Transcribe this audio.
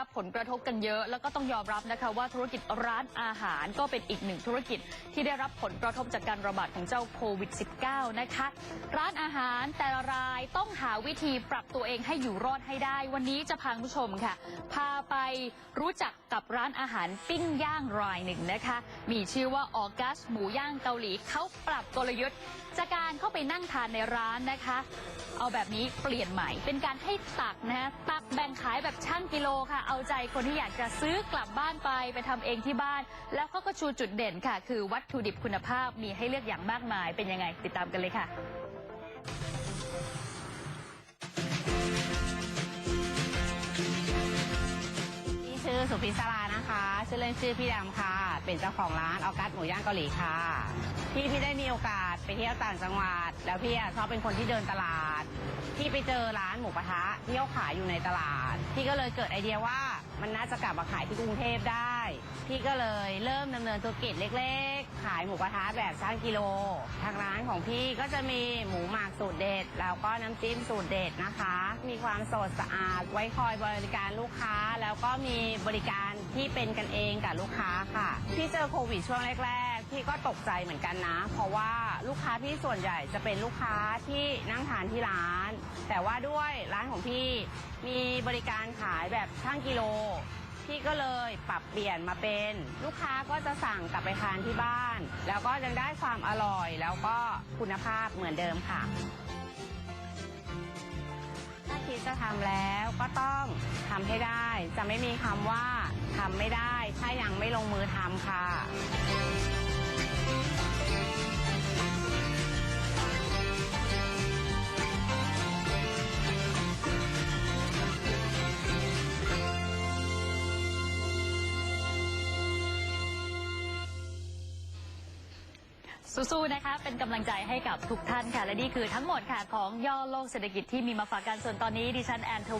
รับผลกระทบกันเยอะ แล้วก็ต้องยอมรับนะคะว่าธุรกิจร้านอาหารก็เป็นอีกหนึ่งธุรกิจที่ได้รับผลกระทบจากการระบาดของเจ้าโควิด -19 นะคะ ร้านอาหารแต่ละรายต้องหาวิธีปรับตัวเองให้อยู่รอดให้ได้ วันนี้จะพาคุณผู้ชมค่ะ พาไปรู้จักกับร้านอาหารปิ้งย่างรายหนึ่งนะคะ มีชื่อว่าออกัสหมูย่างเกาหลีเขาปรับกลยุทธ์จากการเข้าไปนั่งทานในร้านนะคะ เอาแบบนี้เปลี่ยนใหม่ เป็นการให้ตักนะฮะตักแบ่งขายแบบช่างกิโลค่ะเอาใจคนที่อยากจะซื้อกลับบ้านไปไปทำเองที่บ้าน แล้วเขาก็ชูจุดเด่นค่ะ คือวัตถุดิบคุณภาพมีให้เลือกอย่างมากมายเป็นยังไงติดตามกันเลยค่ะ อสุพิศรานะคะ ชื่อเล่นชื่อพี่ดำค่ะ เป็นเจ้าของร้านออกัสหมูย่างเกาหลีค่ะ พี่พี่ได้มีโอกาสไปเที่ยวต่างจังหวัด แล้วพี่อะชอบเป็นคนที่เดินตลาด พี่ไปเจอร้านหมูกระทะที่เขาขายอยู่ในตลาด พี่ก็เลยเกิดไอเดียว่ามันน่าจะกลับมาขายที่กรุงเทพได้ พี่ก็เลยเริ่มดำเนินธุรกิจเล็ก ๆ ขายหมูกระทะแบบช่างกิโล ทางร้านของพี่ก็จะมีหมูหมักสูตรเด็ด แล้วก็น้ำจิ้มสูตรเด็ดนะคะ มีความสดสะอาดไว้คอยบริการลูกค้า แล้วก็มีบริการที่เป็นกันเองกับลูกค้าค่ะพี่เจอโควิดช่วงแรกๆ พี่ก็ตกใจเหมือนกันนะ เพราะว่าลูกค้าพี่ส่วนใหญ่จะเป็นลูกค้าที่นั่งทานที่ร้าน แต่ว่าด้วยร้านของพี่มีบริการขายแบบช่างกิโลพี่ก็เลยปรับเปลี่ยนมาเป็น ลูกค้าก็จะสั่งกลับไปทานที่บ้าน แล้วก็ยังได้ความอร่อย แล้วก็คุณภาพเหมือนเดิมค่ะ ถ้าคิดจะทำแล้วก็ต้อง จะไม่มีคำว่าทำไม่ได้ ถ้ายังไม่ลงมือทำค่ะ สู้ๆ นะคะ เป็นกำลังใจให้กับทุกท่านค่ะ และนี่คือทั้งหมดค่ะของย่อโลกเศรษฐกิจที่มีมาฝากกันส่วนตอนนี้ดิฉันแอนทวี